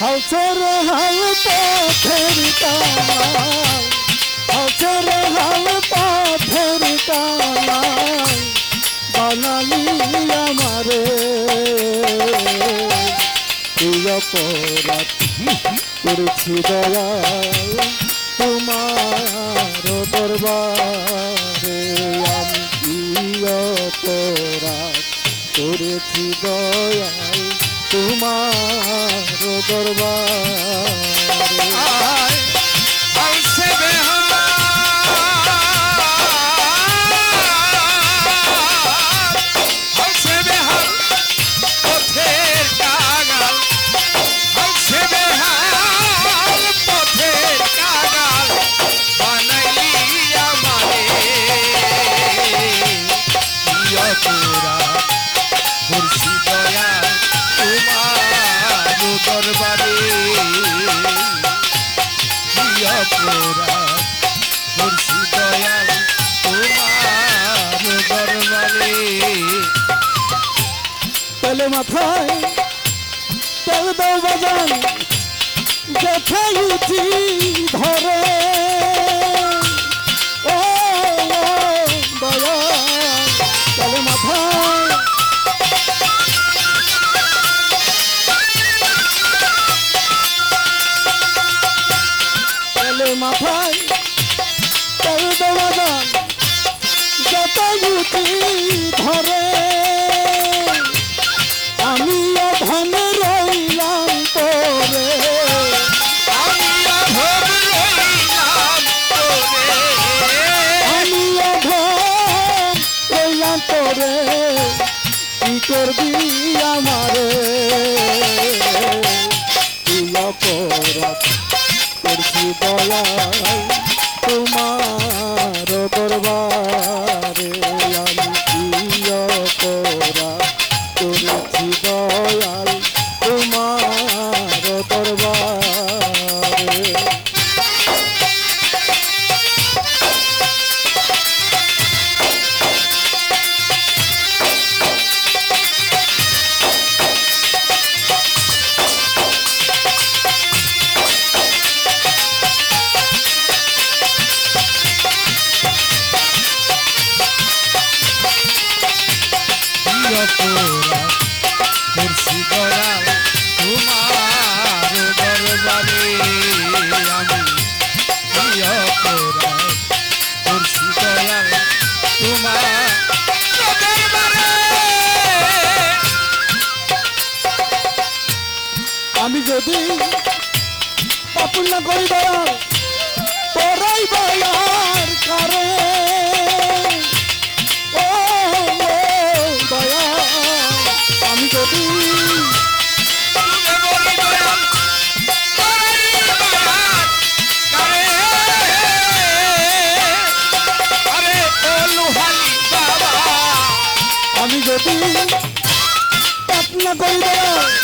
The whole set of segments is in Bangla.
হাউসের হাল পথের কানাই হাউসের হাল পথের কানাই বানালি আমারে। তুই অপরাধ করেছি দয়াল, তোমার দরবারে আমি অপরাধ করেছি দয়াল। তোমার দরবারে আয় আলসে তেলে মাথায় তেল দাও বাজান যেথায় উঠি ধরে মাথায় যত ধরে। যদি পাপ না করি দয়াল, তোরাই দয়ার কারে ও দয়া আমি যদি আমি করি দয়াল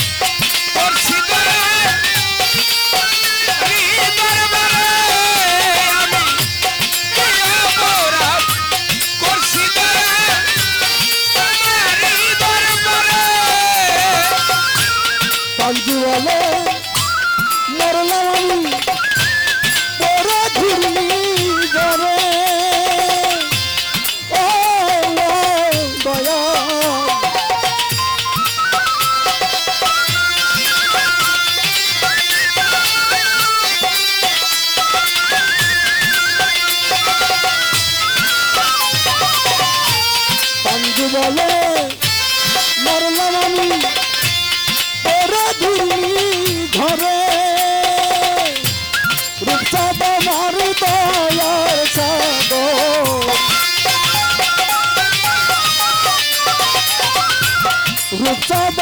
Hello.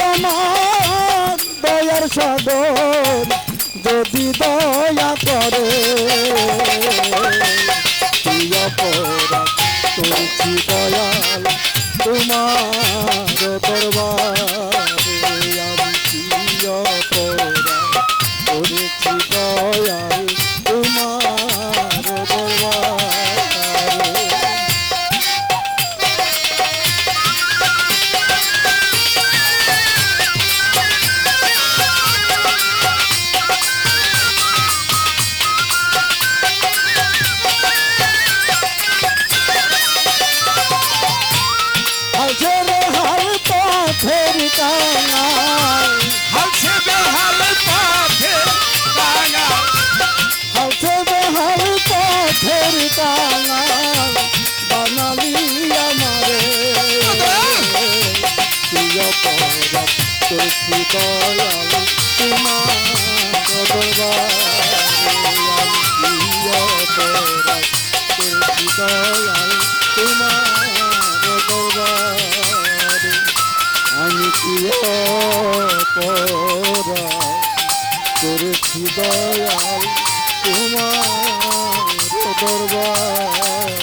আমার দয়ার সাগর যদি দয়া করে। করছি দয়াল তোমার দরবার। আমি কি অপরাধ করেছি দয়াল তোমার দরবারে আমি কি করেছি দয়াল তোমার দরবার।